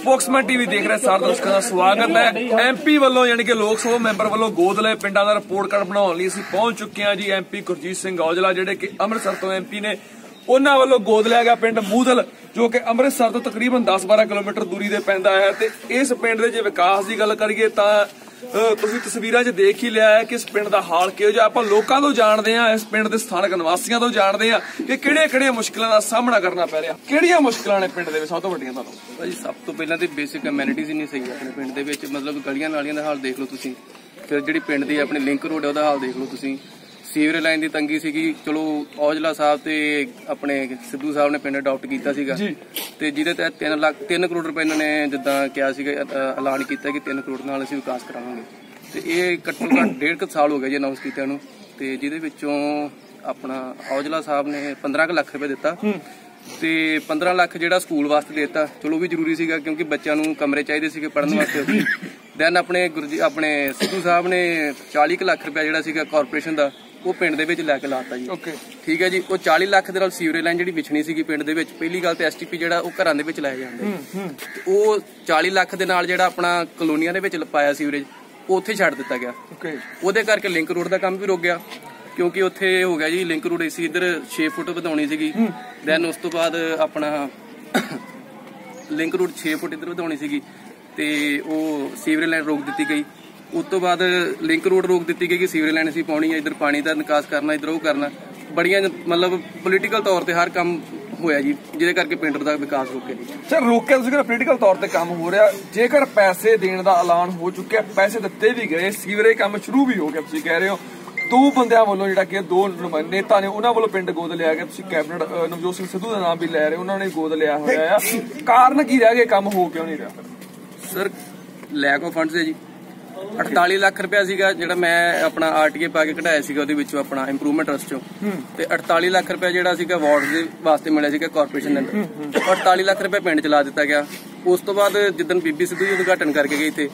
Spokesman TV ਦੇਖ ਰਹੇ ਸਾਰੇ ਦਰਸ਼ਕਾਂ ਦਾ ਸਵਾਗਤ ਹੈ। ਐਮਪੀ ਵੱਲੋਂ ਯਾਨੀ ਕਿ ਲੋਕ ਸਭਾ ਮੈਂਬਰ ਵੱਲੋਂ ਗੋਦ ਪਿੰਡਾਂ ਦਾ ਰਿਪੋਰਟ ਕਾਰਡ ਬਣਾਉਣ ਲਈ ਅਸੀਂ ਪਹੁੰਚ ਚੁੱਕੇ ਹਾਂ ਜੀ ਐਮਪੀ ਗੁਰਜੀਤ ਸਿੰਘ ਔਜਲਾ, ਜਿਹੜੇ ਕਿ ਅੰਮ੍ਰਿਤਸਰ ਤੋਂ ਐਮਪੀ ਨੇ। ਉਹਨਾਂ ਵੱਲੋਂ ਗੋਦ ਲਿਆ ਗਿਆ ਪਿੰਡ ਮੂਦਲ ਜੋ ਕਿ ਅੰਮ੍ਰਿਤਸਰ ਤੋਂ ਤਕਰੀਬਨ 10-12 ਕਿਲੋਮੀਟਰ ਦੂਰੀ ਤੇ ਪੈਂਦਾ ਹੈ। ਤੇ ਇਸ ਪਿੰਡ ਦੇ ਜੇ ਵਿਕਾਸ ਦੀ ਗੱਲ ਕਰੀਏ ਤਾਂ ਤੁਸੀਂ ਤਸਵੀਰਾਂ 'ਚ ਦੇਖ ਹੀ ਲਿਆ ਹੈ ਕਿ ਇਸ ਪਿੰਡ ਦਾ ਹਾਲ ਕਿਹੋ ਜਿਹਾ। ਆਪਾਂ ਲੋਕਾਂ ਤੋਂ ਜਾਣਦੇ ਹਾਂ, ਇਸ ਪਿੰਡ ਦੇ ਸਥਾਨਕ ਨਿਵਾਸੀਆਂ ਤੋਂ ਜਾਣਦੇ ਆ ਕਿ ਕਿਹੜੀਆਂ-ਕਿਹੜੀਆਂ ਮੁਸ਼ਕਲਾਂ ਦਾ ਸਾਹਮਣਾ ਕਰਨਾ ਪੈ ਰਿਹਾ। ਕਿਹੜੀਆਂ ਮੁਸ਼ਕਲਾਂ ਨੇ ਪਿੰਡ ਦੇ ਵਿੱਚ? ਸਭ ਤੋਂ ਵੱਡੀਆਂ ਤੁਹਾਨੂੰ। ਭਾਜੀ, ਸਭ ਤੋਂ ਪਹਿਲਾਂ ਤੇ ਬੇਸਿਕ ਅਮੈਨਿਟੀਜ਼ ਹੀ ਨਹੀਂ ਸਹੀ ਆਪਣੇ ਪਿੰਡ ਦੇ ਵਿੱਚ। ਮਤਲਬ ਗਲੀਆਂ ਨਾਲੀਆਂ ਦਾ ਹਾਲ ਦੇਖ ਲਓ ਤੁਸੀਂ। ਫਿਰ ਜਿਹੜੀ ਪਿੰਡ ਦੀ ਆਪਣੀ ਲਿੰਕ ਰੋਡ ਹੈ, ਉਹਦਾ ਹਾਲ ਦੇਖ ਲਓ ਤੁਸੀਂ। ਸੀਵਰੇਜ ਲਾਈਨ ਦੀ ਤੰਗੀ ਸੀਗੀ। ਚਲੋ ਔਜਲਾ ਸਾਹਿਬ ਤੇ ਆਪਣੇ ਸਿੱਧੂ ਸਾਹਿਬ ਨੇ ਪਿੰਡ ਅਡਾਪਟ ਕੀਤਾ ਸੀਗਾ। ਤੇ ਜਿਹਦੇ ਤਹਿਤ 3 ਲੱਖ 3 ਕਰੋੜ ਰੁਪਏ ਇਹਨਾਂ ਨੇ ਜਿੱਦਾਂ ਕਿਹਾ ਸੀਗਾ ਐਲਾਨ ਕੀਤਾ ਕਿ 3 ਕਰੋੜ ਨਾਲ ਅਸੀਂ ਵਿਕਾਸ ਕਰਾਵਾਂਗੇ। ਤੇ ਇਹ ਘੱਟੋ ਘੱਟ ਡੇਢ ਕੁ ਸਾਲ ਹੋ ਗਿਆ ਜੀ ਅਨਾਉਂਸ ਕੀਤਿਆਂ ਨੂੰ। ਤੇ ਜਿਹਦੇ ਵਿੱਚੋਂ ਆਪਣਾ ਔਜਲਾ ਸਾਹਿਬ ਨੇ 15 ਕੁ ਲੱਖ ਰੁਪਏ ਦਿੱਤਾ। ਤੇ 15 ਲੱਖ ਜਿਹੜਾ ਸਕੂਲ ਵਾਸਤੇ ਦਿੱਤਾ ਚਲੋ ਵੀ ਜ਼ਰੂਰੀ ਸੀਗਾ ਕਿਉਂਕਿ ਬੱਚਿਆਂ ਨੂੰ ਕਮਰੇ ਚਾਹੀਦੇ ਸੀਗੇ ਪੜ੍ਹਨ ਵਾਸਤੇ। ਦੈਨ ਆਪਣੇ ਗੁਰਜੀ ਆਪਣੇ ਸਿੱਧੂ ਸਾਹਿਬ ਨੇ 40 ਕੁ ਲੱਖ ਰੁਪਏ ਜਿਹੜਾ ਸੀਗਾ ਕਾਰਪੋਰੇਸ਼ਨ ਦਾ ਉਹ ਪਿੰਡ ਦੇ ਵਿੱਚ ਲੈ ਕੇ ਲਾਤਾ ਜੀ। ਓਕੇ ਠੀਕ ਹੈ ਜੀ ਉਹ 40 ਲੱਖ ਦੇ ਨਾਲ ਸੀਵਰੇਜ ਲਾਈਨ ਜਿਹੜੀ ਵਿਛਣੀ ਸੀਗੀ ਪਿੰਡ ਦੇ ਵਿੱਚ ਪਹਿਲੀ ਗੱਲ ਤੇ ਐਸਟੀਪੀ ਜਿਹੜਾ ਉਹ ਘਰਾਂ ਦੇ ਵਿੱਚ ਲਾਇਆ ਜਾਂਦਾ ਉਹ 40 ਲੱਖ ਦੇ ਨਾਲ ਜਿਹੜਾ ਆਪਣਾ ਕਲੋਨੀਆਂ ਦੇ ਵਿੱਚ ਪਾਇਆ ਸੀਵਰੇਜ ਉਹ ਉੱਥੇ ਛੱਡ ਦਿੱਤਾ ਗਿਆ। ਓਕੇ ਉਹਦੇ ਕਰਕੇ ਲਿੰਕ ਰੋਡ ਦਾ ਕੰਮ ਵੀ ਰੁਕ ਗਿਆ ਕਿਉਂਕਿ ਉੱਥੇ ਹੋ ਗਿਆ ਜੀ ਲਿੰਕ ਰੋਡ ਸੀ ਇੱਧਰ 6 ਫੁੱਟ ਵਧਾਉਣੀ ਸੀਗੀ। ਦੈਨ ਉਸ ਤੋਂ ਬਾਅਦ ਆਪਣਾ ਲਿੰਕ ਰੋਡ 6 ਫੁੱਟ ਇੱਧਰ ਵਧਾਉਣੀ ਸੀਗੀ ਤੇ ਉਹ ਸੀਵਰੇਜ ਲਾਈਨ ਰੋਕ ਦਿੱਤੀ ਗਈ। ਉਸ ਤੋਂ ਬਾਅਦ ਲਿੰਕ ਰੋਡ ਰੋਕ ਦਿੱਤੀ ਗਈ ਕਿ ਸੀਵਰੇਜ ਲਾਈਨ ਅਸੀਂ ਪਾਉਣੀ ਹੈ ਇੱਧਰ ਪਾਣੀ ਦਾ ਨਿਕਾਸ ਕਰਨਾ ਇੱਧਰ ਉਹ ਕਰਨਾ। ਬੜੀਆਂ ਮਤਲਬ ਪੋਲੀਟੀਕਲ ਤੌਰ ਤੇ ਹਰ ਕੰਮ ਹੋਇਆ ਜੀ ਜਿਹਦੇ ਕਰਕੇ ਪਿੰਡ ਦਾ ਵਿਕਾਸ ਰੁਕਿਆ ਜੀ। ਸਰ ਰੋਕਿਆ ਤੁਸੀਂ ਕਿ ਪੋਲੀਟੀਕਲ ਤੌਰ ਤੇ ਕੰਮ ਹੋ ਰਿਹਾ। ਜੇਕਰ ਪੈਸੇ ਦੇਣ ਦਾ ਐਲਾਨ ਹੋ ਚੁੱਕਿਆ ਪੈਸੇ ਦਿੱਤੇ ਵੀ ਗਏ ਸੀਵਰੇਜ ਕੰਮ ਸ਼ੁਰੂ ਵੀ ਹੋ ਗਿਆ ਤੁਸੀਂ ਕਹਿ ਰਹੇ ਹੋ। ਦੋ ਬੰਦਿਆਂ ਵੱਲੋਂ ਜਿਹੜਾ ਕਿ ਦੋ ਨੇਤਾ ਨੇ ਉਹਨਾਂ ਵੱਲੋਂ ਪਿੰਡ ਗੋਦ ਲਿਆ ਗਿਆ। ਤੁਸੀਂ ਕੈਬਨਿਟ ਨਵਜੋਤ ਸਿੰਘ ਸਿੱਧੂ ਦਾ ਨਾਮ ਵੀ ਲੈ ਰਹੇ ਉਹਨਾਂ ਨੇ ਗੋਦ ਲਿਆ ਹੋਇਆ ਆ। ਕਾਰਨ ਕੀ ਰਹਿ ਗਿਆ ਕੰਮ ਹੋ ਕਿਉਂ ਨਹੀਂ ਰਿਹਾ? ਸਰ ਲੈਕ ਆਫ ਫੰਡਸ ਹੈ ਜੀ। 48 ਲੱਖ ਰੁਪਇਆ ਸੀਗਾ ਜਿਹੜਾ ਮੈਂ ਆਪਣਾ ਆਰਟੀਏ ਪਾ ਕੇ ਕਢਾਇਆ ਸੀਗਾ ਉਹਦੇ ਵਿੱਚੋਂ ਆਪਣਾ ਇੰਪਰੂਵਮੈਂਟ ਟਰਸਟ ਚੋਂ। ਤੇ 48 ਲੱਖ ਰੁਪਇਆ ਜਿਹੜਾ ਸੀਗਾ ਵਾਰਡ ਦੇ ਵਾਸਤੇ ਮਿਲਿਆ ਸੀਗਾ ਕਾਰਪੋਰੇਸ਼ਨ ਦੇ ਅੰਦਰ। 48 ਲੱਖ ਰੁਪਇਆ ਪਿੰਡ ਚ ਲਾ ਦਿੱਤਾ ਗਿਆ। ਉਸ ਤੋਂ ਬਾਅਦ ਜਿੱਦਨ ਬੀਬੀ ਸਿੱਧੂ ਜੀ ਉਦਘਾਟਨ ਕਰਕੇ ਗਏ ਇੱਥੇ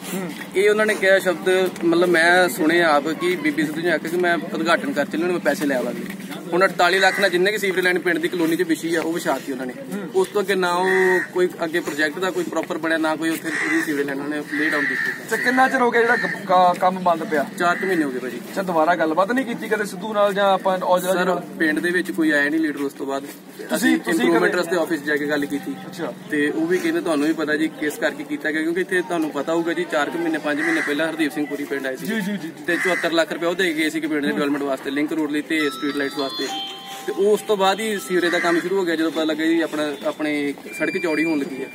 ਇਹ ਉਹਨਾਂ ਨੇ ਕਿਹਾ ਸ਼ਬਦ ਮਤਲਬ ਮੈਂ ਸੁਣਿਆ ਆਪ ਕਿ ਬੀਬੀ ਸਿੱਧੂ ਜੀ ਨੇ ਆਖਿਆ ਕਿ ਮੈਂ ਉਦਘਾਟਨ ਕਰ ਚੱਲਣ ਮੈਂ ਪੈਸੇ ਲੈ ਆਵਾਂਗੀ। ਹੁਣ 48 ਲੱਖ ਨਾਲ ਜਿੰਨੇ ਕਿ ਸੀਵਰੇਜ ਲਾਈਨ ਪਿੰਡ ਦੀ ਕਲੋਨੀ 'ਚ ਵਿਛੀ ਆ ਉਹ ਵਿਛਾਤੀ ਉਹਨਾਂ ਨੇ। ਉਸ ਤੋਂ ਅੱਗੇ ਨਾ ਉਹ ਕੋਈ ਅੱਗੇ ਪ੍ਰੋਜੈਕਟ ਦਾ ਕੋਈ ਪ੍ਰੋਪਰ ਬਣਿਆ ਨਾ ਕੋਈ ਉੱਥੇ ਉਹਦੀ ਸੀਵਰੇਜ ਲਾਈਨ ਉਹਨਾਂ ਲੇ ਡਾਊਨ ਕੀਤੀ। ਤੇ ਕਿੰਨਾ ਚਿਰ ਹੋ ਗਿਆ ਜਿਹੜਾ ਕ- ਕ- ਕੰਮ ਬੰਦ ਪਿਆ? ਚਾਰ ਕੁ ਮਹੀਨੇ ਹੋ ਗਏ ਭਾਜੀ। ਅੱਛਾ ਦੁਬਾਰਾ ਗੱਲਬਾਤ ਨਹੀਂ ਕੀਤੀ ਕਦੇ ਸਿੱਧੂ ਨਾਲ ਜਾਂ ਆਪਾਂ ਔਜਲਾ ਜੀ ਸਰ ਨਾਲ? ਪਿੰਡ ਦੇ ਵਿੱਚ ਕੋਈ ਆਇਆ ਨਹੀਂ ਲੀਡਰ ਉਸ ਤੋਂ ਬਾਅਦ। ਤੁਸੀਂ- ਅਸੀਂ ਤੁਸੀਂ ਇੰਪਰੂਵਮੈਂਟ ਕਦੇ- ਰਸਤੇ ਆਫਿਸ ਜਾ ਕੇ ਗੱਲ ਕੀਤੀ। ਅੱਛਾ। ਤੇ ਉਹ ਵੀ ਕਹਿੰਦੇ ਤੁਹਾਨੂੰ ਵੀ ਪਤਾ ਜੀ ਕਿਸ ਕਰਕੇ ਕੀਤਾ ਗਿਆ ਕਿਉਂਕਿ ਇੱਥੇ ਤੁਹਾਨੂੰ ਪਤਾ ਹੋਊਗਾ ਜੀ 4 ਕੁ ਮਹੀਨੇ 5 ਮਹੀਨੇ ਪਹਿਲਾਂ ਹਰਦੀਪ ਸਿੰਘ ਪੁਰੀ ਪਿੰਡ ਆਏ ਸੀ। ਜੀ ਜੀ ਜੀ ਤੇ 74 ਲੱਖ ਰੁਪਏ ਉਹ ਦੇ ਗਏ ਸੀ ਕਿ ਪਿੰਡ ਦੇ ਡਿਵੈਲਪਮੈਂਟ ਵਾਸਤੇ ਲਿੰਕ ਰੋਡ ਲਈ ਤੇ ਸਟਰੀਟ ਲਾਈਟਸ ਵਾਸਤੇ। ਤੇ ਉਸ ਤੋਂ ਬਾਅਦ ਹੀ ਸੀਵਰੇਜ ਦਾ ਕੰਮ ਸ਼ੁਰੂ ਹੋ ਗਿਆ ਜਦੋਂ ਪਤਾ ਲੱਗਾ ਜੀ ਆਪਣਾ ਆਪਣੇ ਸੜਕ ਚੌੜੀ ਹੋਣ ਲੱਗੀ ਹੈ।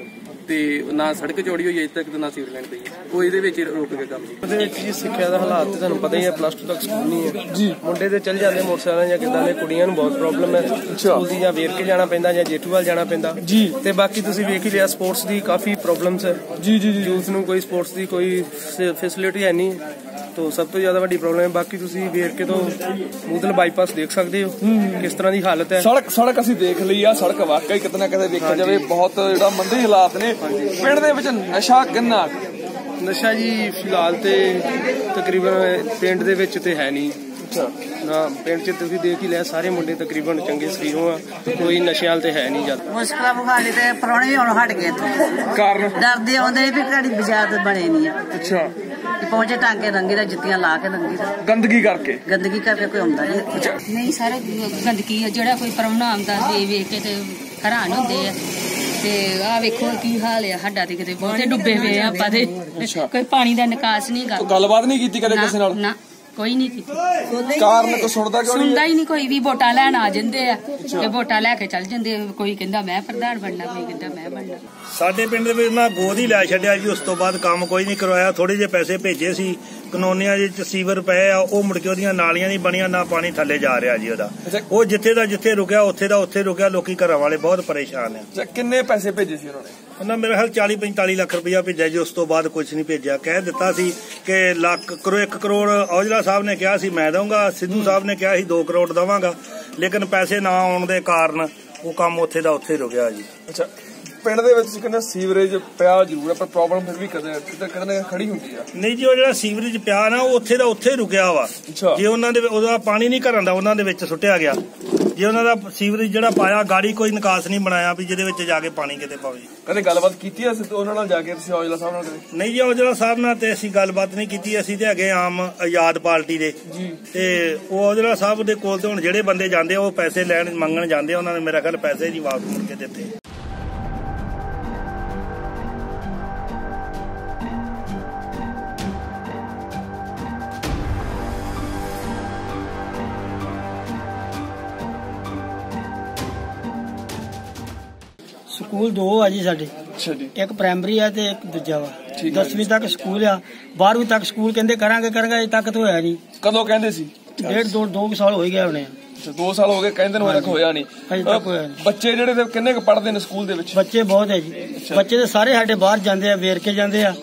ਤੇ ਨਾ ਸੜਕ ਚੌੜੀ ਹੋਈ ਅਜੇ ਤੱਕ ਤੇ ਨਾ ਸੀਵਰੇਜ ਲਾਈਨ ਪਈ ਹੈ। ਉਹ ਇਹਦੇ ਵਿੱਚ ਰੁਕ ਗਿਆ ਕੰਮ ਜੀ। ਉਹਦੇ ਵਿੱਚ ਜੀ ਸਿੱਖਿਆ ਦਾ ਹਾਲਾਤ ਤੇ ਤੁਹਾਨੂੰ ਪਤਾ ਹੀ ਹੈ ਪਲੱਸ 2 ਤੱਕ ਸਕੂਲ ਨਹੀਂ ਹੈ। ਜੀ। ਮੁੰਡੇ ਤੇ ਚੱਲ ਜਾਂਦੇ ਮੋਟਰਸਾਈਕਲਾਂ ਜਾਂ ਕਿੱਦਾਂ ਦੇ ਕੁੜੀਆਂ ਨੂੰ ਬਹੁਤ ਪ੍ਰੋਬਲਮ ਹੈ। ਸਕੂਲ ਦੀ ਜਾਂ ਵੇਰ ਕੇ ਜਾਣਾ ਪੈਂਦਾ ਜਾਂ ਜੇਠੂਵਾਲ ਜਾਣਾ ਪੈਂਦਾ। ਜੀ। ਤੇ ਬਾਕੀ ਤੁਸੀਂ ਵੇਖ ਹੀ ਲਿਆ ਸਪੋਰਟਸ ਦੀ ਕਾਫੀ ਪ੍ਰੋਬਲਮਸ ਹੈ। ਜੀ ਜੀ ਜੀ। ਯੂਥ ਨੂੰ ਕੋਈ ਸਪੋਰਟਸ ਦੀ ਕੋਈ ਫੈਸਿਲਿਟੀ ਹੈ ਨਹੀਂ। ਤੋ ਸਭ ਤੋਂ ਜ਼ਿਆਦਾ ਵੱਡੀ ਪ੍ਰੋਬਲਮ ਹੈ ਬਾਕੀ ਤੁਸੀਂ ਵੇਰ ਕੇ ਤੋਂ ਮੂਦਲ ਬਾਈਪਾਸ ਦੇਖ ਸਕਦੇ ਹੋ। ਕਿਸ ਤਰ੍ਹਾਂ ਦੀ ਹਾਲਤ ਹੈ। ਸੜਕ ਸੜਕ ਅਸੀਂ ਦੇਖ ਲਈ ਆ ਸੜਕ ਵਾਕਈ ਕਿਤੇ ਨਾ ਕਿਤੇ ਵੇਖਿਆ ਜਾਵੇ ਬਹੁਤ ਜਿਹੜਾ ਮੰਦੇ ਹਾਲਾਤ ਨੇ। ਪਿੰਡ ਦੇ ਵਿੱਚ ਨਸ਼ਾ ਕਿੰਨਾ? ਨਸ਼ਾ ਜੀ ਫਿਲਹਾਲ ਤੇ ਤਕਰੀਬਨ ਪਿੰਡ ਦੇ ਵਿੱਚ ਤੇ ਹੈ ਨਹੀਂ। ਨਾ ਪਿੰਡ 'ਚ ਤੁਸੀਂ ਦੇਖ ਹੀ ਲਿਆ ਸਾਰੇ ਮੁੰਡੇ ਤਕਰੀਬਨ ਚੰਗੇ ਸਰੀਰੋਂ ਆ ਕੋਈ ਨਸ਼ੇ ਵਾਲ ਤੇ ਹੈ ਨਹੀਂ ਜਦ ਮੁਸ਼ਕਲਾਂ ਵਿਖਾਲੀ ਤੇ ਪਰੌਣੇ ਵੀ ਹੁਣ ਹਟ ਗਏ ਇੱਥੋਂ। ਕਾਰਨ? ਡਰਦੇ ਆਉਂਦੇ ਵੀ ਘੜੀ ਬਾਜ਼ਾਰ ਬਣੇ ਨਹੀਂ ਆ। ਅੱਛਾ। ਪਹੁੰਚੇ ਟਾਂਕੇ ਰੰਗੀ ਦਾ ਜੁੱਤੀਆਂ ਲਾ ਕੇ ਰੰਗੀ ਦਾ। ਗੰਦਗੀ ਕਰਕੇ? ਗੰਦਗੀ ਕਰਕੇ ਕੋਈ ਆਉਂਦਾ ਨਹੀਂ। ਨਹੀਂ ਸਾਰੇ ਗੰਦਗੀ ਆ ਜਿਹੜਾ ਕੋਈ ਪਰਉਣਾ ਆਉਂਦਾ ਵੇ ਵੇਖ ਕੇ ਤੇ ਹੈਰਾਨ ਹੁੰਦੇ ਆ। ਤੇ ਆ ਵੇਖੋ ਕੀ ਹਾਲ ਆ ਸਾਡਾ ਤੇ ਕਿਤੇ ਬਹੁਤੇ ਡੁੱਬੇ ਹੋਏ ਆ ਆਪਾਂ ਤੇ। ਕੋਈ ਪਾਣੀ ਦਾ ਨਿਕਾਸ ਨਹੀਂ ਤੂੰ ਕਰਦਾ ਗੱਲਬਾਤ ਨਹੀਂ ਕੀਤੀ ਕਦੇ ਕਿਸੇ ਨਾਲ? ਨਾ। ਕੋਈ ਨਹੀਂ ਕੀਤੀ। ਕਾਰਨ ਕੋ ਸੁਣਦਾ ਕਿਉਂ ਨਹੀਂ ਸੁਣਦਾ ਹੀ ਨਹੀਂ ਕੋਈ ਵੀ ਵੋਟਾਂ ਲੈਣ ਆ ਜਾਂਦੇ ਆ ਤੇ ਵੋਟਾਂ ਲੈ ਕੇ ਚੱਲ ਜਾਂਦੇ। ਕੋਈ ਕਹਿੰਦਾ ਮੈਂ ਪ੍ਰਧਾਨ ਬਣਨਾ ਕੋਈ ਕਹਿੰਦਾ ਮੈਂ ਬਣਨਾ। ਸਾਡੇ ਪਿੰਡ ਦੇ ਵਿੱਚ ਨਾ ਗੋਦ ਹੀ ਲੈ ਛੱਡਿਆ ਜੀ ਉਸ ਤੋਂ ਬਾਅਦ ਕੰਮ ਕੋਈ ਨਹੀਂ ਕਰਵਾਇਆ। ਥੋੜੇ ਜਿਹੇ ਪੈਸੇ ਭੇਜੇ ਸੀ। ਕਨੋਨੀਆਂ ਦੇ ਚ ਸੀਵਰ ਪਏ ਆ ਉਹ ਮੁੜ ਕੇ ਉਹਦੀਆਂ ਨਾਲੀਆਂ ਨਹੀਂ ਬਣੀਆਂ ਨਾ ਪਾਣੀ ਥੱਲੇ ਜਾ ਰਿਹਾ ਜੀ ਉਹਦਾ। ਉਹ ਜਿੱਥੇ ਦਾ ਜਿੱਥੇ ਰੁਕਿਆ ਉੱਥੇ ਦਾ ਉੱਥੇ ਰੁਕਿਆ ਲੋਕੀ ਘਰਾਂ ਵਾਲੇ ਬਹੁਤ ਪਰੇਸ਼ਾਨ ਆ। ਕਿੰਨੇ ਪੈਸੇ ਭੇਜੇ ਸੀ ਉਹਨਾਂ ਨੇ? ਉਹਨਾਂ ਮੇਰੇ ਹਾਲ 40 45 ਲੱਖ ਰੁਪਇਆ ਭੇਜਿਆ ਜੀ ਉਸ ਤੋਂ ਬਾਅਦ ਕੁਝ ਨਹੀਂ ਭੇਜਿਆ। ਕਹਿ ਦਿੱਤਾ ਸੀ ਕਿ ਲੱਖ ਕਰੋ 1 ਕਰੋੜ। ਔਜਲਾ ਸਾਹਿਬ ਨੇ ਕਿਹਾ ਸੀ ਮੈਂ ਦਊਂਗਾ। ਸਿੱਧੂ ਸਾਹਿਬ ਨੇ ਕਿਹਾ ਸੀ 2 ਕਰੋੜ ਦਵਾਂਗਾ। ਲੇਕਿਨ ਪੈਸੇ ਨਾ ਆਉਣ ਦੇ ਕਾਰਨ ਉਹ ਕੰਮ ਉੱਥੇ ਦਾ ਉੱਥੇ ਰੁਕਿਆ ਜੀ। ਅੱਛਾ। ਪਿੰਡ ਦੇ ਵਿੱਚ ਤੁਸੀਂ ਕਹਿੰਦੇ ਸੀਵਰੇਜ ਪਿਆ ਜ਼ਰੂਰ ਹੈ ਪਰ ਪ੍ਰੋਬਲਮ ਫਿਰ ਵੀ ਕਦੇ ਕਿਤੇ ਕਿਤੇ ਖੜੀ ਹੁੰਦੀ ਆ। ਨਹੀਂ ਜੀ ਉਹ ਜਿਹੜਾ ਸੀਵਰੇਜ ਪਿਆ ਨਾ ਉਹ ਉੱਥੇ ਦਾ ਉੱਥੇ ਰੁਕਿਆ ਵਾ। ਜੇ ਉਹਨਾਂ ਦੇ ਉਹਦਾ ਪਾਣੀ ਨਹੀਂ ਘਰਾਂ ਦਾ ਉਹਨਾਂ ਦੇ ਵਿੱਚ ਸੁੱਟਿਆ ਗਿਆ। ਜੇ ਉਹਨਾਂ ਦਾ ਸੀਵਰੇਜ ਜਿਹੜਾ ਪਾਇਆ ਗਾੜੀ ਕੋਈ ਨਿਕਾਸ ਨਹੀਂ ਬਣਾਇਆ ਵੀ ਜਿਹਦੇ ਵਿੱਚ ਜਾ ਕੇ ਪਾਣੀ ਕਿਤੇ ਪਵੇ। ਕਦੇ ਗੱਲਬਾਤ ਕੀਤੀ ਐ ਉਹਨਾਂ ਨਾਲ ਜਾ ਕੇ ਤੁਸੀਂ ਔਜਲਾ ਸਾਹਿਬ ਨਾਲ ਕਦੇ? ਨਹੀਂ ਜੀ ਔਜਲਾ ਸਾਹਿਬ ਨਾਲ ਤੇ ਅਸੀਂ ਗੱਲਬਾਤ ਨਹੀਂ ਕੀਤੀ ਅਸੀਂ ਤੇ ਹੈਗੇ ਆਮ ਆਜ਼ਾਦ ਪਾਰਟੀ ਦੇ। ਤੇ ਉਹ ਔਜਲਾ ਸਾਹਿਬ ਦੇ ਕੋਲ ਤੇ ਹੁਣ ਜਿਹੜੇ ਬੰਦੇ ਜਾਂਦੇ ਆ ਉਹ ਪੈਸੇ ਲੈਣ ਮੰਗਣ ਜਾਂਦੇ ਉਹਨਾਂ ਨੇ ਮੇਰਾ ਖਿਆਲ ਪੈਸੇ ਜੀ ਵਾਪਸ ਮੁੜ ਕੇ ਦਿੱਤੇ। ਸਕੂਲ ਦੋ ਆ ਜੀ ਸਾਡੇ। ਅੱਛਾ ਜੀ। ਇੱਕ ਪ੍ਰਾਇਮਰੀ ਆ ਤੇ ਇੱਕ ਦੂਜਾ ਵਾ। 10ਵੀਂ ਤੱਕ ਸਕੂਲ ਆ। 12ਵੀਂ ਤੱਕ ਸਕੂਲ ਕਹਿੰਦੇ ਕਰਾਂਗੇ ਕਰਾਂਗੇ ਅਜੇ ਤੱਕ ਤਾਂ ਹੋਇਆ ਨਹੀਂ। ਕਦੋਂ ਕਹਿੰਦੇ ਸੀ? ਡੇਢ ਦੋ ਦੋ ਕੁ ਸਾਲ ਹੋ ਹੀ ਗਏ ਹੋਣੇ ਆ। ਅੱਛਾ 2 ਸਾਲ ਹੋ ਗਏ ਕਹਿੰਦੇ ਨੂੰ ਤੱਕ ਹੋਇਆ ਨਹੀਂ। ਬੱਚੇ ਜਿਹੜੇ ਤੇ ਕਿੰਨੇ ਕੁ ਪੜ੍ਹਦੇ ਨੇ ਸਕੂਲ ਦੇ ਵਿੱਚ? ਬੱਚੇ ਬਹੁਤ ਹੈ ਜੀ। ਬੱਚੇ ਤੇ ਸਾਰੇ ਸਾਡੇ ਬਾਹਰ ਜਾਂਦੇ ਆ ਵੇਰ ਕੇ ਜਾਂਦੇ ਆ।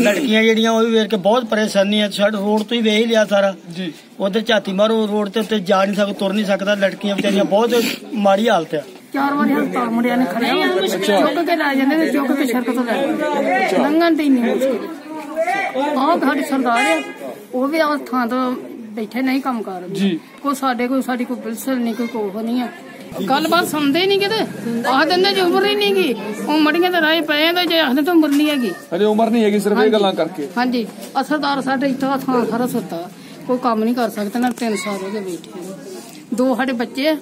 ਲੜਕੀਆਂ ਜਿਹੜੀਆਂ ਉਹ ਵੀ ਵੇਰ ਕੇ ਬਹੁਤ ਪਰੇਸ਼ਾਨੀ ਆ। ਸਾਡਾ ਰੋਡ ਤੋਂ ਹੀ ਵੇਖ ਹੀ ਲਿਆ ਸਾਰਾ। ਜੀ। ਉਧਰ ਝਾਤੀ ਮਾਰੋ ਰੋਡ ਤੇ ਉੱਤੇ ਜਾ ਨਹੀਂ ਸਕਦਾ ਤੁਰ ਨਹੀਂ ਸਕਦਾ। ਲੜਕੀਆਂ ਵਿਚਾਰੀਆਂ ਬਹੁਤ ਮਾੜੀ ਹਾਲਤ ਆ। ਚਾਰ ਵਾਰੀ ਹਸਪਤਾਲ ਮੁੰਡਿਆਂ ਨੇ ਖੜਿਆ। ਚੁੱਕ ਕੇ ਲੈ ਜਾਂਦੇ ਤੇ ਚੁੱਕ ਕੇ ਸੜਕ ਤੋਂ ਲੈ ਜਾਂਦੇ ਲੰਘਣ ਤੇ ਮੁਸ਼ਕਿਲ। ਆਹ ਸਾਡੀ ਸਰਦਾਰ ਆ। ਉਹ ਵੀ ਆ ਥਾਂ ਤੋਂ ਬੈਠੇ ਨਹੀਂ ਕੰਮ ਕਰ ਜੀ। ਕੋਈ ਸਾਡੇ ਕੋਈ ਸਾਡੀ ਕੋਈ ਬਿਲਸਲ ਨਹੀਂ ਕੋਈ ਕੋਹ ਨਹੀਂ ਆ। ਗੱਲਬਾਤ ਸੁਣਦੇ ਨਹੀਂ ਕਿਤੇ? ਆਹ ਦਿੰਦੇ ਜੇ ਉਮਰ ਹੀ ਨਹੀਂ ਗੀ। ਉਹ ਮੜੀਆਂ ਤੇ ਰਾਏ ਪਏ ਤੇ ਜੇ ਆਖਦੇ ਤਾਂ ਉਮਰ ਨਹੀਂ ਹੈਗੀ। ਹਜੇ ਉਮਰ ਨਹੀਂ ਹੈਗੀ ਸਿਰਫ ਇਹ ਗੱਲਾਂ ਕਰਕੇ। ਹਾਂਜੀ। ਅਸਰਦਾਰ ਸਾਡੇ ਇੱਥੇ ਥਾਂ ਸਾਰਾ ਸੁੱਤਾ। ਕੋਈ ਕੰਮ ਨਹੀਂ ਕਰ ਸਕਦਾ ਨਾ ਤਿੰਨ ਸਾਲ ਹੋ ਗਏ ਬੈਠੇ। ਦੋ ਸਾਡੇ ਬੱਚੇ ਆ,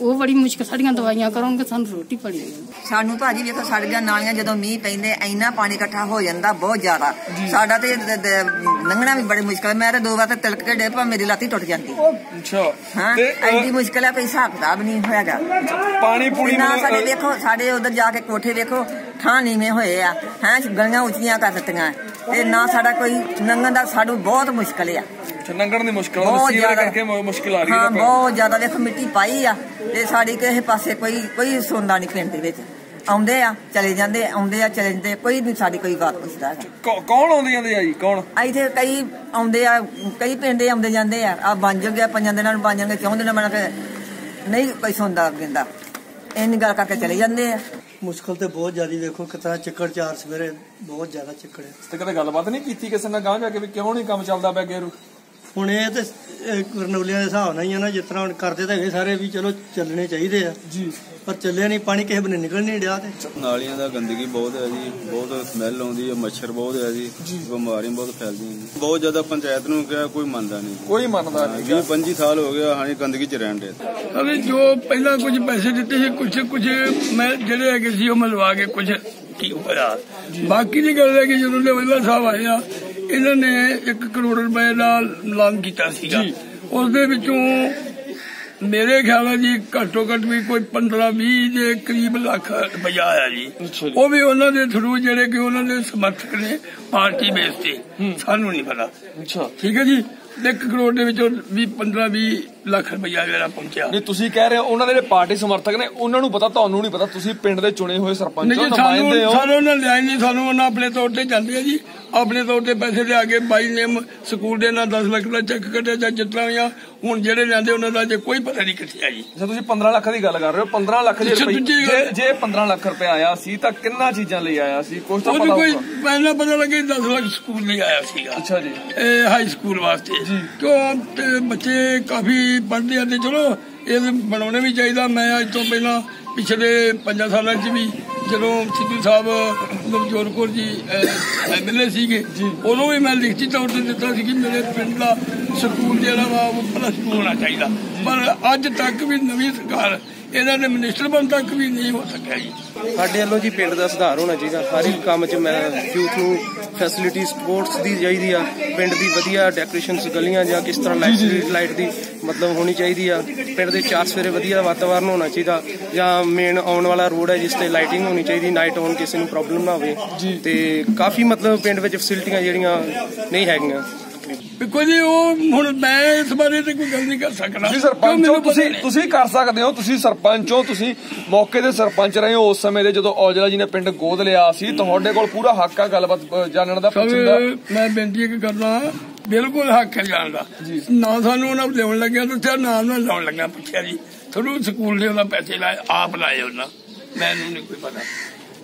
ਉਹ ਬੜੀ ਮੁਸ਼ਕਲ ਸਾਡੀਆਂ ਦਵਾਈਆਂ ਕਰੋਗੇ ਸਾਨੂੰ ਰੋਟੀ ਪੜੀ ਸਾਨੂੰ ਭਾਜੀ ਵੇਖੋ ਸਾਡੀਆਂ ਨਾਲੀਆਂ ਜਦੋਂ ਮੀਂਹ ਪੈਂਦੇ ਇੰਨਾ ਪਾਣੀ ਇਕੱਠਾ ਹੋ ਜਾਂਦਾ ਬਹੁਤ ਜ਼ਿਆਦਾ। ਸਾਡਾ ਤੇ ਲੰਘਣਾ ਵੀ ਬੜੀ ਮੁਸ਼ਕਲ। ਮੈਂ ਤੇ ਦੋ ਵਾਰ ਤੇ ਤਿਲਕ ਕੇ ਡੇ ਪਾ ਮੇਰੀ ਲਾਤੀ ਟੁੱਟ ਜਾਂਦੀ। ਅੱਛਾ। ਹਾਂ ਤੇ ਐਡੀ ਮੁਸ਼ਕਲ ਹੈ ਕੋਈ ਹਿਸਾਬ ਕਿਤਾਬ ਨਹੀਂ ਹੋਇਆਗਾ। ਪਾਣੀ ਪੂਣੀ ਨਾ ਸਾਡੇ ਵੇਖੋ ਸਾਡੇ ਉਧਰ ਜਾ ਕੇ ਕੋਠੇ ਵੇਖੋ ਠਾਂ ਨੀਵੇਂ ਹੋਏ ਆ। ਹੈ ਗਲੀਆਂ ਉੱਚੀਆਂ ਕਰ ਦਿੱਤੀਆਂ। ਤੇ ਨਾ ਸਾਡਾ ਕੋਈ ਲੰਘਣ ਦਾ ਸਾਨੂੰ ਬਹੁਤ ਮੁਸ਼ਕਲ ਆ। ਲੰਘਣ ਦੀ ਮੁਸ਼ਕਲ ਬਹੁਤ ਸੀਵਰ ਕਰਕੇ ਮੁਸ਼ਕਲ ਆ ਰਹੀ ਹਾਂ ਹੈ ਬਹੁਤ ਜ਼ਿਆਦਾ ਵੇਖੋ ਮਿੱਟੀ ਪਾਈ ਆ ਤੇ ਸਾਡੀ ਕਿਸੇ ਪਾਸੇ ਕੋਈ ਕੋਈ ਸੁਣਦਾ ਨਹੀਂ ਪਿੰਡ ਦੇ ਵਿੱਚ। ਆਉਂਦੇ ਆ ਚਲੇ ਜਾਂਦੇ ਆਉਂਦੇ ਆ ਚਲੇ ਜਾਂਦੇ ਕੋਈ ਨਹੀਂ ਸਾਡੀ ਕੋਈ ਬਾਤ ਪੁੱਛਦਾ ਹੈਗਾ ਕੌ- ਕੌਣ ਆਉਂਦੇ ਜਾਂਦੇ ਆ ਜੀ? ਕੌਣ? ਇੱਥੇ ਕਈ ਆਉਂਦੇ ਆ ਕਈ ਪਿੰਡੇ ਆਉਂਦੇ ਜਾਂਦੇ ਆ। ਆ ਬਣ ਗਿਆ ਪੰਜਾਂ ਦਿਨਾਂ ਨੂੰ ਬਣ ਜਾਂਗੇ ਚੌਂ ਦਿਨਾਂ ਬਣਾ ਕੇ। ਨਹੀਂ ਕੋਈ ਸੁਣਦਾ ਗਿੰਦਾ ਇੰਨੀ ਗੱਲ ਕਰਕੇ ਚਲੇ ਜਾਂਦੇ ਆ। ਮੁਸ਼ਕਲ ਤੇ ਬਹੁਤ ਜ਼ਿਆਦਾ ਵੇਖੋ ਕਿਤਨਾ ਚੱਕਰ ਚਾਰ ਸਵੇਰੇ ਬਹੁਤ ਜ਼ਿਆਦਾ ਚੱਕਰ ਹੈ। ਤੇ ਕਦੇ ਗੱਲਬਾਤ ਨਹੀਂ ਕੀਤੀ ਕਿਸੇ ਨਾਲ ਗਾਂਹ ਜਾ ਕੇ ਵੀ ਕਿਉਂ ਨਹੀਂ ਕੰਮ ਚੱਲਦਾ ਪਿਆ ਗੇਰੂ? ਹੁਣ ਇਹ ਤੇ ਕਰਨੌਲੀਆਂ ਦੇ ਹਿਸਾਬ ਨਾਲ ਹੀ ਆ ਨਾ ਜਿਸ ਤਰ੍ਹਾਂ ਹੁਣ ਕਰਦੇ ਤਾਂ ਹੈਗੇ ਸਾਰੇ ਵੀ ਚਲੋ ਚੱਲਣੇ ਚਾਹੀਦੇ ਆ। ਜੀ। ਪਰ ਚੱਲਿਆ ਨਹੀਂ ਪਾਣੀ ਕਿਸੇ ਬਨੇ ਨਿਕਲ ਨਹੀਂ ਡਿਆ ਤੇ। ਨਾਲੀਆਂ ਦਾ ਗੰਦਗੀ ਬਹੁਤ ਹੈ ਜੀ ਬਹੁਤ ਸਮੈਲ ਆਉਂਦੀ ਹੈ ਮੱਛਰ ਬਹੁਤ ਹੈ ਜੀ ਬਿਮਾਰੀਆਂ ਬਹੁਤ ਫੈਲਦੀਆਂ ਜੀ ਬਹੁਤ ਜ਼ਿਆਦਾ ਪੰਚਾਇਤ ਨੂੰ ਕਿਹਾ ਕੋਈ ਮੰਨਦਾ ਨਹੀਂ। ਕੋਈ ਮੰਨਦਾ ਨਹੀਂ। 20 25 ਸਾਲ ਹੋ ਗਿਆ ਹਾਣੀ ਗੰਦਗੀ ਚ ਰਹਿਣ ਦੇ। ਅਰੇ ਜੋ ਪਹਿਲਾਂ ਕੁਝ ਪੈਸੇ ਦਿੱਤੇ ਸੀ ਕੁਝ ਕੁਝ ਮੈਂ ਜਿਹੜੇ ਹੈਗੇ ਸੀ ਉਹ ਮਿਲਵਾ ਕੇ ਕੁਝ ਕੀ ਹੋਇਆ। ਬਾਕੀ ਦੀ ਗੱਲ ਹੈ ਕਿ ਜਦੋਂ ਲੇਵਲਾ ਸਾਹਿਬ ਆਏ ਆ ਇਹਨਾਂ ਨੇ 1 ਕਰੋੜ ਰੁਪਏ ਦਾ ਐਲਾਨ ਕੀਤਾ ਸੀਗਾ। ਉਸ ਦੇ ਵਿੱਚੋਂ ਮੇਰੇ ਖਿਆਲ ਹੈ ਜੀ ਘੱਟੋ ਘੱਟ ਵੀ ਕੋਈ 15 20 ਦੇ ਕਰੀਬ ਲੱਖ ਰੁਪਇਆ ਆਇਆ ਜੀ। ਉਹ ਵੀ ਉਹਨਾਂ ਦੇ ਥਰੂ ਜਿਹੜੇ ਕਿ ਉਹਨਾਂ ਦੇ ਸਮਰਥਕ ਨੇ ਪਾਰਟੀ ਬੇਸ ਤੇ। ਸਾਨੂੰ ਨਹੀਂ ਪਤਾ। ਅੱਛਾ। ਠੀਕ ਹੈ ਜੀ? 1 ਕਰੋੜ ਦੇ ਵਿੱਚੋਂ 20 15 20 ਲੱਖ ਰੁਪਇਆ ਜਿਹੜਾ ਪਹੁੰਚਿਆ। ਨਹੀਂ ਤੁਸੀਂ ਕਹਿ ਰਹੇ ਹੋ ਉਹਨਾਂ ਦੇ ਜਿਹੜੇ ਪਾਰਟੀ ਸਮਰਥਕ ਨੇ ਉਹਨਾਂ ਨੂੰ ਪਤਾ ਤੁਹਾਨੂੰ ਨਹੀਂ ਪਤਾ ਤੁਸੀਂ ਪਿੰਡ ਦੇ ਚੁਣੇ ਹੋਏ ਸਰਪੰਚ ਹੋ ਨੁਮਾਇੰਦੇ ਹੋ। ਸਾਨੂੰ ਉਹਨਾਂ ਲਿਆ ਹੀ ਨਹੀਂ ਸਾਨੂੰ ਉਹਨਾਂ ਆਪਣੇ ਤੌਰ ਤੇ ਜਾਂਦੇ ਆ ਜੀ। ਆਪਣੇ ਤੌਰ ਤੇ ਪੈਸੇ ਲਿਆ ਕੇ ਬਾਈ ਨੇਮ ਸਕੂਲ ਦੇ ਨਾਲ 10 ਲੱਖ ਦਾ ਚੈੱਕ ਕੱਢਿਆ ਜਾਂ ਜਿਤਨਾ ਵੀ ਆ ਹੁਣ ਜਿਹੜੇ ਲੈਂਦੇ ਉਹਨਾਂ ਦਾ ਜੇ ਕੋਈ ਪਤਾ ਨਹੀਂ ਕਿੱਥੇ ਆ ਜੀ। ਜੇ ਤੁਸੀਂ 15 ਲੱਖ ਦੀ ਗੱਲ ਕਰ ਰਹੇ ਹੋ 15 ਲੱਖ ਜੇ ਜੇ 15 ਲੱਖ ਰੁਪਏ ਆਇਆ ਸੀ ਤਾਂ ਕਿੰਨਾ ਚੀਜ਼ਾਂ ਲਈ ਆਇਆ ਸੀ? ਕੁਝ ਤਾਂ ਪਤਾ ਕੋਈ ਪਹਿਲਾਂ ਪਤਾ ਲੱਗੇ 10 ਲੱਖ ਸਕੂਲ ਲਈ ਆਇਆ ਸੀਗਾ। ਅੱਛਾ ਜੀ। ਇਹ ਹਾਈ ਸਕੂਲ ਵਾਸਤੇ। ਕਿਉਂ ਤੇ ਬੱਚੇ ਕਾਫੀ ਪੜ੍ਹਦੇ ਆ ਤੇ ਚਲੋ ਇਹ ਬਣਾਉਣੇ ਵੀ ਚਾਹੀਦਾ। ਮੈਂ ਅੱਜ ਤੋਂ ਪਹਿਲਾਂ ਪਿਛਲੇ 5 ਸਾਲਾਂ 'ਚ ਵੀ ਜਦੋਂ ਸਿੱਧੂ ਸਾਹਿਬ ਨਵਜੋਤ ਕੌਰ ਜੀ ਐਮਐਲਏ ਸੀਗੇ ਉਦੋਂ ਵੀ ਮੈਂ ਲਿਖਤੀ ਤੌਰ ਤੇ ਦਿੱਤਾ ਸੀ ਕਿ ਮੇਰੇ ਪਿੰਡ ਦਾ ਸਕੂਲ ਜਿਹੜਾ ਵਾ ਉਹ ਪਲੱਸ ਟੂ ਹੋਣਾ ਚਾਹੀਦਾ। ਪਰ ਅੱਜ ਤੱਕ ਵੀ ਨਵੀਂ ਸਰਕਾਰ ਇਹਨਾਂ ਦੇ ਮਿਨਿਸਟਰ ਬਣ ਤੱਕ ਵੀ ਨਹੀਂ ਹੋ ਸਕਿਆ ਜੀ। ਸਾਡੇ ਵੱਲੋਂ ਜੀ ਪਿੰਡ ਦਾ ਸੁਧਾਰ ਹੋਣਾ ਚਾਹੀਦਾ। ਹਰ ਇੱਕ ਕੰਮ 'ਚ ਮੈਂ ਯੂਥ ਨੂੰ ਫੈਸਿਲਿਟੀ ਸਪੋਰਟਸ ਦੀ ਚਾਹੀਦੀ ਆ ਪਿੰਡ ਦੀ ਵਧੀਆ ਡੈਕੋਰੇਸ਼ਨਸ ਗਲੀਆਂ ਜਾਂ ਕਿਸ ਤਰ੍ਹਾਂ ਲਾਈਟ ਲਾਈਟ ਦੀ ਮਤਲਬ ਹੋਣੀ ਚਾਹੀਦੀ ਆ। ਪਿੰਡ ਦੇ ਚਾਰ ਸਵੇਰੇ ਵਧੀਆ ਵਾਤਾਵਰਨ ਹੋਣਾ ਚਾਹੀਦਾ ਜਾਂ ਮੇਨ ਆਉਣ ਵਾਲਾ ਰੋਡ ਹੈ ਜਿਸ ਤੇ ਲਾਈਟਿੰਗ ਹੋਣੀ ਚਾਹੀਦੀ ਨਾਈਟ ਆਨ ਕਿਸੇ ਨੂੰ ਪ੍ਰੋਬਲਮ ਨਾ ਹੋਵੇ ਤੇ ਕਾਫੀ ਮਤਲਬ ਪਿੰਡ ਵਿੱਚ ਫੈਸਿਲਿਟੀਆਂ ਜਿਹੜੀਆਂ ਨਹੀਂ ਹੈਗੀਆਂ। ਦੇਖੋ ਜੀ ਉਹ ਹੁਣ ਮੈਂ ਇਸ ਬਾਰੇ ਤੇ ਕੋਈ ਗੱਲ ਨਹੀਂ ਕਰ ਸਕਦਾ। ਤੁਸੀਂ ਸਰਪੰਚ ਹੋ ਤੁਸੀਂ। ਤੁਸੀਂ ਕਰ ਸਕਦੇ ਹੋ ਤੁਸੀਂ ਸਰਪੰਚ ਹੋ ਤੁਸੀਂ ਮੌਕੇ ਦੇ ਸਰਪੰਚ ਰਹੇ ਹੋ ਉਸ ਸਮੇਂ ਦੇ ਜਦੋਂ ਔਜਲਾ ਜੀ ਨੇ ਪਿੰਡ ਗੋਦ ਲਿਆ ਸੀ। ਤੁਹਾਡੇ ਕੋਲ ਪੂਰਾ ਹੱਕ ਆ ਗੱਲਬਾਤ ਜਾਣਨ ਦਾ ਪੁੱਛਣ ਦਾ। ਮੈਂ ਬੇਨਤੀ ਇੱਕ ਕਰਦਾ ਬਿਲਕੁਲ ਹੱਕ ਹੈ ਜਾਣ ਦਾ। ਨਾ ਸਾਨੂੰ ਉਹਨਾਂ ਲਿਆਉਣ ਲੱਗਿਆ ਦੱਸਿਆ ਨਾ ਉਹਨਾਂ ਨੂੰ ਲਾਉਣ ਲੱਗਾ ਪੁੱਛਿਆ ਜੀ। ਤੁਹਾਨੂੰ ਸਕੂਲ ਦੇ ਉਹਨਾਂ ਪੈਸੇ ਲਾਏ ਆਪ ਲਾਏ ਉਹਨਾਂ। ਮੈਨੂੰ ਨਹੀਂ ਕੋਈ ਪਤਾ।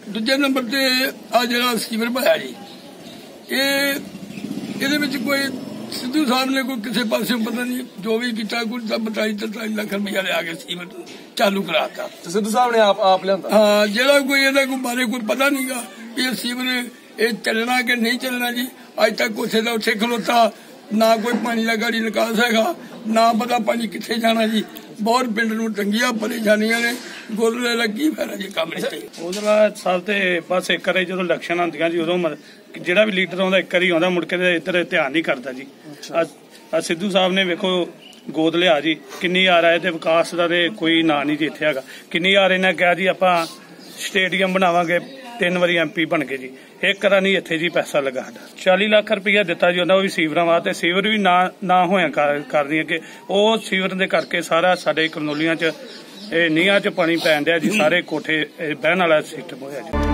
ਦੂਜੇ ਨੰਬਰ ਤੇ ਆ ਜਿਹੜਾ ਸੀਵਰ ਪਾਇਆ ਜੀ ਇਹ ਇਹਦੇ ਵਿੱਚ ਕੋਈ ਸਿੱਧੂ ਸਾਹਿਬ ਨੇ ਕੋਈ ਕਿਸੇ ਪਾਸੇ ਪਤਾ ਨਹੀਂ ਜੋ ਵੀ ਕੀਤਾ ਕੋਈ ਤਾਂ 22 23 ਲੱਖ ਰੁਪਇਆ ਲਿਆ ਕੇ ਸੀਮਤ ਚਾਲੂ ਕਰਾਤਾ। ਤੇ ਸਿੱਧੂ ਸਾਹਿਬ ਨੇ ਆਪ ਆਪ ਲਿਆਂਦਾ? ਹਾਂ ਜਿਹੜਾ ਕੋਈ ਇਹਦਾ ਕੋਈ ਬਾਰੇ ਕੋਈ ਪਤਾ ਨਹੀਂਗਾ ਵੀ ਇਹ ਸੀਵਰ ਇਹ ਚੱਲਣਾ ਕਿ ਨਹੀਂ ਚੱਲਣਾ ਜੀ। ਅੱਜ ਤੱਕ ਉਸੇ ਦਾ ਉੱਥੇ ਖਲੋਤਾ ਨਾ ਕੋਈ ਪਾਣੀ ਦਾ ਗਾੜੀ ਨਿਕਾਸ ਹੈਗਾ ਨਾ ਪਤਾ ਪਾਣੀ ਕਿੱਥੇ ਜਾਣਾ ਜੀ। ਬਹੁਤ ਪਿੰਡ ਨੂੰ ਤੰਗੀਆਂ ਪਰੇਸ਼ਾਨੀਆਂ ਨੇ ਗੋਲੇ ਦਾ ਕੀ ਫਾਇਦਾ ਜੀ ਕੰਮ ਨਹੀਂ ਉਹਦਾ ਸਾਲ ਤੇ ਬਸ ਇੱਕ ਵਾਰੀ ਜਦੋਂ ਇਲੈਕਸ਼ਨ ਹੁੰਦੀਆਂ ਜੀ ਉਦੋਂ ਜਿਹੜਾ ਵੀ ਲੀਡਰ ਆਉਂਦਾ ਇੱਕ ਵਾਰੀ ਆਉਂਦਾ ਮੁੜ ਕੇ ਤੇ ਇੱਧਰ ਧਿਆਨ ਨਹੀਂ ਕਰਦਾ ਜੀ। ਆ ਸਿੱਧੂ ਸਾਹਿਬ ਨੇ ਵੇਖੋ ਗੋਦ ਲਿਆ ਜੀ। ਕਿੰਨੀ ਵਾਰ ਆਏ ਤੇ ਵਿਕਾਸ ਦਾ ਤੇ ਕੋਈ ਨਾਂ ਨਹੀਂ ਜੀ ਇੱਥੇ ਹੈਗਾ। ਕਿੰਨੀ ਵਾਰ ਇਹਨਾਂ ਕਿਹਾ ਜੀ ਆਪਾਂ ਸਟੇਡੀਅਮ ਬਣਾਵਾਂਗੇ ਤਿੰਨ ਵਾਰੀ ਐਮਪੀ ਬਣ ਗਏ ਜੀ। ਇੱਕ ਵਾਰ ਨਹੀਂ, ਇੱਥੇ ਜੀ ਪੈਸਾ ਲੱਗਾ ਸਾਡਾ। 40 ਲੱਖ ਰੁਪਇਆ ਦਿੱਤਾ ਜੀ ਉਹਨਾਂ ਉਹ ਵੀ ਸੀਵਰਾਂ ਵਾਸਤੇ। ਸੀਵਰ ਵੀ ਨਾ ਨਾ ਹੋਇਆ ਕਰਦੀਆਂ ਕਿ ਉਹ ਸੀਵਰ ਦੇ ਕਰਕੇ ਸਾਰਾ ਸਾਡੇ ਕਰਨੋਲੀਆਂ 'ਚ, ਇਹ ਨੀਹਾਂ 'ਚ ਪਾਣੀ ਪੈਣ ਡਿਆ ਜੀ, ਸਾਰੇ ਕੋਠੇ ਬਹਿਣ ਵਾਲਾ ਸਿਸਟਮ ਹੋਇਆ ਜੀ।